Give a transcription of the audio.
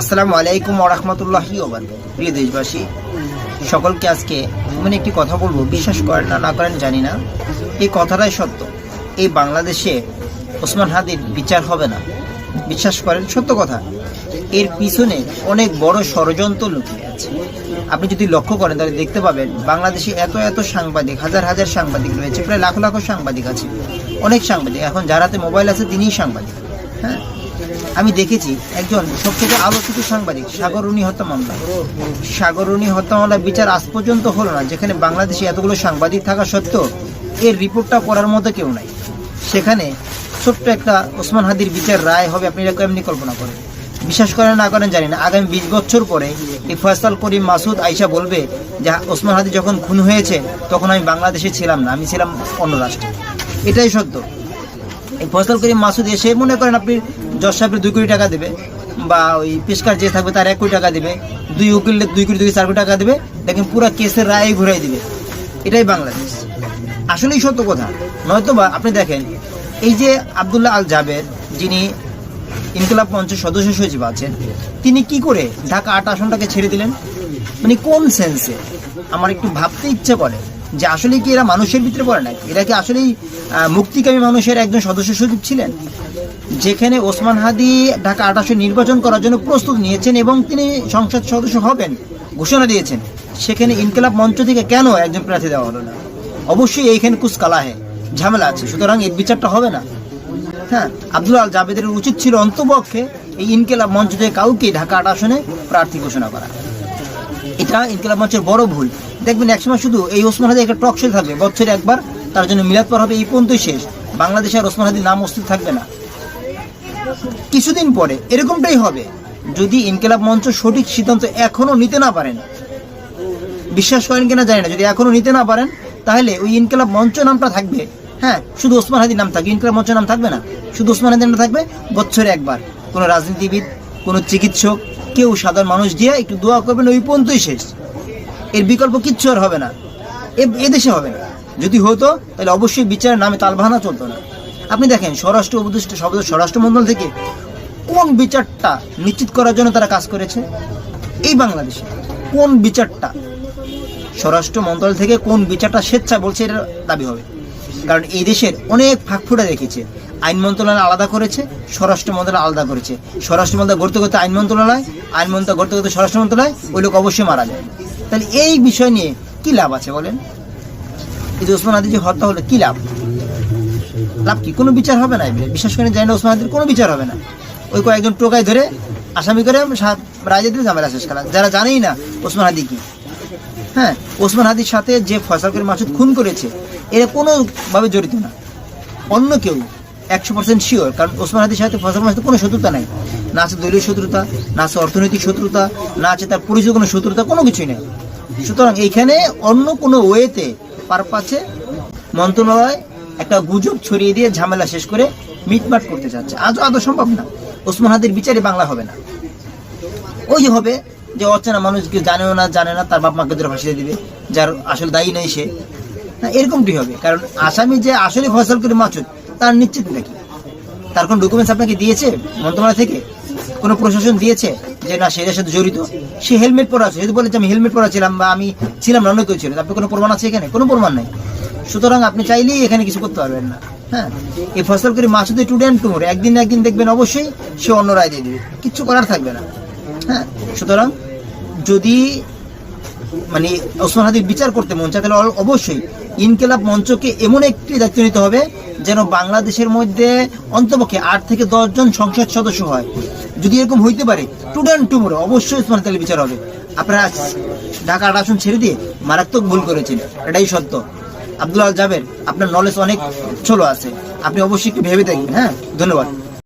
আসসালামু আলাইকুম ওরহমতুল্লাহ প্রিয় দেশবাসী, সকলকে আজকে মানে একটি কথা বলব, বিশ্বাস করেন না না করেন জানি না। এই কথাটাই সত্য। এই বাংলাদেশে ওসমান হাদির বিচার হবে না। বিশ্বাস করেন, সত্য কথা। এর পিছনে অনেক বড় ষড়যন্ত্র লুকিয়ে আছে। আপনি যদি লক্ষ্য করেন, তাহলে দেখতে পাবেন, বাংলাদেশে এত এত সাংবাদিক, হাজার হাজার সাংবাদিক রয়েছে, প্রায় লাখ লাখ সাংবাদিক আছে। অনেক সাংবাদিক, এখন যার হাতে মোবাইল আছে, তিনিই সাংবাদিক। হ্যাঁ? আমি দেখেছি একজন সবথেকে আলোচিত সাংবাদিক, সাগরুনি হত্যা মামলা সাগরুনি হত্যা মামলার বিচার আজ পর্যন্ত হলো না, যেখানে বাংলাদেশে এতগুলো সাংবাদিক থাকা সত্ত্বেও এর রিপোর্টটা করার মতো কেউ নাই। সেখানে ছোট্ট একটা ওসমান হাদির বিচার রায় হবে, আপনি এটা এমনি কল্পনা করেন। বিশ্বাস করেন না করেন জানি না, আগামী বিশ বছর পরে এই ফয়সাল করিম মাসুদ আইসা বলবে যে, ওসমান হাদি যখন খুন হয়েছে, তখন আমি বাংলাদেশে ছিলাম না, আমি ছিলাম অন্য রাষ্ট্রে। এটাই সত্য। এই ফসল করিম মাসুদ এসে মনে করেন আপনি জজ সাহেবের দুই কোটি টাকা দেবে বা ওই পেশকার যে থাকবে তার এক কোটি টাকা দেবে, দুই উকিলের দুই কোটি দুই চার কোটি টাকা দেবে, দেখেন পুরো কেসের রায় ঘুরাই দিবে। এটাই বাংলাদেশ। আসলেই সত্য কথা। নয়তো বা আপনি দেখেন, এই যে আবদুল্লাহ আল জাবের যিনি ইনকলাব মঞ্চের সদস্য সচিব আছেন, তিনি কি করে ঢাকা আট আসনটাকে ছেড়ে দিলেন? মানে কোন সেন্সে? আমার একটু ভাবতে ইচ্ছে করে যে আসলে কি এরা মানুষের ভিতরে পড়ে নাকি? এরা কি আসলেই মুক্তিকামী মানুষের একজন সদস্য সচিব ছিলেন? যেখানে ওসমান হাদি ঢাকা আট আসন নির্বাচন করার জন্য প্রস্তুত নিয়েছেন এবং তিনি সংসদ সদস্য হবেন, ঘোষণা দিয়েছেন। সেখানে ইনকলাব মঞ্চ থেকে কেন একজন প্রার্থী দেওয়া হলো না? অবশ্যই এইখানে কুচ কালাহে ঝামেলা আছে, সুতরাং এর বিচারটা হবে না। হ্যাঁ আব্দুল আল জাবেদের উচিত ছিল অন্তপক্ষে এই ইনকেলাব মঞ্চ থেকে কাউকে ঢাকা আট আসনে প্রার্থী ঘোষণা করা। এটা ইনকেলাব মঞ্চের বড় ভুল। দেখবেন একসময় শুধু এই ওসমান হাদি একটা টক শো থাকবে, বছরে একবার, তার জন্য মিলাদ পর হবে এই পর্যন্তই শেষ। বাংলাদেশে আর ওসমান হাদির নাম অস্তিত্ব থাকবে না। কিছুদিন পরে এরকমটাই হবে। যদি ইনকেলাব মঞ্চ সঠিক সিদ্ধান্ত এখনও নিতে না পারেন। বিশ্বাস করেন কিনা জানি না, যদি এখনও নিতে না পারেন, তাহলে ওই ইনকেলাব মঞ্চ নামটা থাকবে। হ্যাঁ শুধু ওসমান হাদির নাম থাকবে, ইনকেলাব মঞ্চ নাম থাকবে না। শুধু ওসমান হাদির নাম থাকবে বছরে একবার। কোনো রাজনীতিবিদ, কোনো চিকিৎসক, কেউ সাধারণ মানুষ দিয়ে একটু দোয়া করবেন, ওই পর্যন্তই শেষ। এর বিকল্প কিচ্ছু আর হবে না। এ- এদেশে হবে না। যদি হতো, তাহলে অবশ্যই বিচারের নামে তালবাহানা চলতো না। আপনি দেখেন, স্বরাষ্ট্র উপদেষ্টা স্বরাষ্ট্র মন্ডল থেকে কোন বিচারটা নিশ্চিত করার জন্য তারা কাজ করেছে? এই বাংলাদেশে কোন বিচারটা? স্বরাষ্ট্র মন্ত্রণালয় থেকে কোন বিচারটা স্বেচ্ছা বলছে এটা দাবি হবে। কারণ এই দেশের অনেক ফাঁকফোড়া রেখেছে আইন মন্ত্রণালয় আলাদা করেছে স্বরাষ্ট্র মন্ত্রণালয় আলাদা করেছে। স্বরাষ্ট্র মন্ত্রণালয় গড়তে করতে আইন মন্ত্রণালয় আইন মন্ত্রণালয় গড়তে করতে স্বরাষ্ট্র মন্ত্রণালয় ওই লোক অবশ্যই মারা যায়। তাহলে এই বিষয় নিয়ে কি লাভ আছে বলেন? এই যে ওসমান আদি যে হত্যা হলো, কি লাভ? লাভ কি? কোনো বিচার হবে না। বিশ্বাস করেন জানি না ওসমান আদির কোনো বিচার হবে না। ওই কয়েকজন টোকায় ধরে আসামি করে রায় দিলে ঝামেলা শেষ খেলা। যারা জানেই না ওসমান হাদি কি। হ্যাঁ ওসমান হাদির সাথে যে ফয়সাল করে মাসুদ খুন করেছে, এরা কোনোভাবে জড়িত না। অন্য কেউ, একশো পার্সেন্ট শিওর কারণ ওসমান হাদির সাথে ফয়সাল মাসুদ কোনো শত্রুতা নাই। না আছে দলীয় শত্রুতা, না আছে অর্থনৈতিক শত্রুতা, না আছে তার পরিচয় কোনো শত্রুতা, কোনো কিছুই নেই। সুতরাং এইখানে অন্য কোনো ওয়েতে পারপাছে মন্ত্রণালয় একটা গুজব ছড়িয়ে দিয়ে ঝামেলা শেষ করে মিটমাট করতে চাচ্ছে আজও আদৌ সম্ভব না। ওসমান হাদির বিচারে বাংলা হবে না। ওই হবে যে অচেনা মানুষকে জানেও না, জানে না, তার বাপ মাকে ধরে ফাঁসিয়ে দিবে, যার আসল দায়ী নেই সে। হ্যাঁ এরকমটি হবে। কারণ আসামি যে আসলে ফসল করে মাছুদ তার নিশ্চিত নাকি তার কোন ডকুমেন্টস আপনাকে দিয়েছে মন্ত্রণালয় থেকে? কোনো প্রশাসন দিয়েছে যে না সেটার সাথে জড়িত? সে হেলমেট পরা আছে। যদি বলে যে আমি হেলমেট পরা ছিলাম বা আমি ছিলাম না অন্য কেউ ছিল আপনি কোনো প্রমাণ আছে এখানে? কোনো প্রমাণ নাই। সুতরাং আপনি চাইলেই এখানে কিছু করতে পারবেন না। হ্যাঁ? এই ফসল করে মাসুদে টু ড্যান টুমোর, একদিন একদিন দেখবেন অবশ্যই সে অন্য রায় দিয়ে দিবে। কিচ্ছু করার থাকবে না। হ্যাঁ? সুতরাং যদি মানে ওসমান হাদির বিচার করতে মন চায়, তাহলে অবশ্যই ইনকেলাব মঞ্চকে এমন একটি দায়িত্ব নিতে হবে যেন বাংলাদেশের মধ্যে অন্তপক্ষে আট থেকে জন সংসদ সদস্য হয়। যদি এরকম হইতে পারে স্টুডেন্ট টুমোরো অবশ্যই ওসমান তাহলে বিচার হবে। আপনারা ঢাকা আসন ছেড়ে দিয়ে মারাত্মক ভুল করেছেন, এটাই সত্য। আব্দুল্লাহ যাবেন আপনার নলেজ অনেক চলো আছে। আপনি অবশ্যই একটু ভেবে দেখবেন হ্যাঁ? ধন্যবাদ।